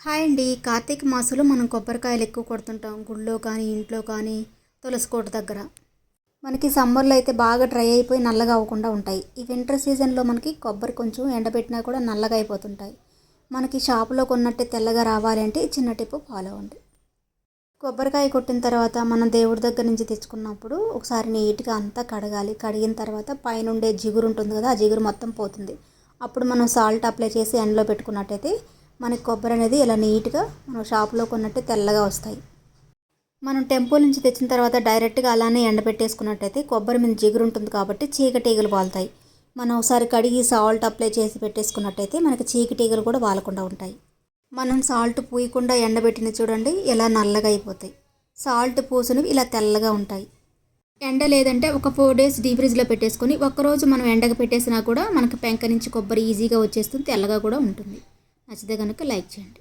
Hi అండి. కార్తీక మాసంలో మనం కొబ్బరికాయలు ఎక్కువ కొడుతుంటాం. గుళ్ళో కానీ ఇంట్లో కానీ తులసి కోట దగ్గర. మనకి సమ్మర్లో అయితే బాగా డ్రై అయిపోయి నల్లగా అవ్వకుండా ఉంటాయి. ఈ వింటర్ సీజన్లో మనకి కొబ్బరి కొంచెం ఎండబెట్టినా కూడా నల్లగా అయిపోతుంటాయి. మనకి షాపులో కొన్నట్టే తెల్లగా రావాలి అంటే చిన్న టిప్పు ఫాలో అవ్వండి. కొబ్బరికాయ కొట్టిన తర్వాత మనం దేవుడి దగ్గర నుంచి తెచ్చుకున్నప్పుడు ఒకసారి నీట్గా అంతా కడగాలి. కడిగిన తర్వాత పైన ఉండే జిగురు ఉంటుంది కదా ఆ జిగురు మొత్తం పోతుంది. అప్పుడు మనం సాల్ట్ అప్లై చేసి ఎండలో పెట్టుకున్నట్టయితే మనకి కొబ్బరి అనేది ఇలా నీట్గా మనం షాప్లో కొన్నట్టు తెల్లగా వస్తాయి. మనం టెంపుల్ నుంచి తెచ్చిన తర్వాత డైరెక్ట్గా అలానే ఎండబెట్టేసుకున్నట్టయితే కొబ్బరి మీద జిగురు ఉంటుంది కాబట్టి చీకటీగలు వాలుతాయి మనం ఒకసారి కడిగి సాల్ట్ అప్లై చేసి పెట్టేసుకున్నట్టయితే మనకి చీకటీగలు కూడా వాలకుండా ఉంటాయి. మనం సాల్ట్ పూయకుండా ఎండబెట్టిన చూడండి ఇలా నల్లగా అయిపోతాయి. సాల్ట్ పూసినవి ఇలా తెల్లగా ఉంటాయి. ఎండ లేదంటే ఒక ఫోర్ డేస్ డీఫ్రిడ్జ్లో పెట్టేసుకొని ఒక్కరోజు మనం ఎండకు పెట్టేసినా కూడా మనకి పెంక నుంచి కొబ్బరి ఈజీగా వచ్చేస్తుంది తెల్లగా కూడా ఉంటుంది. నచ్చితే కనుక లైక్ చేయండి.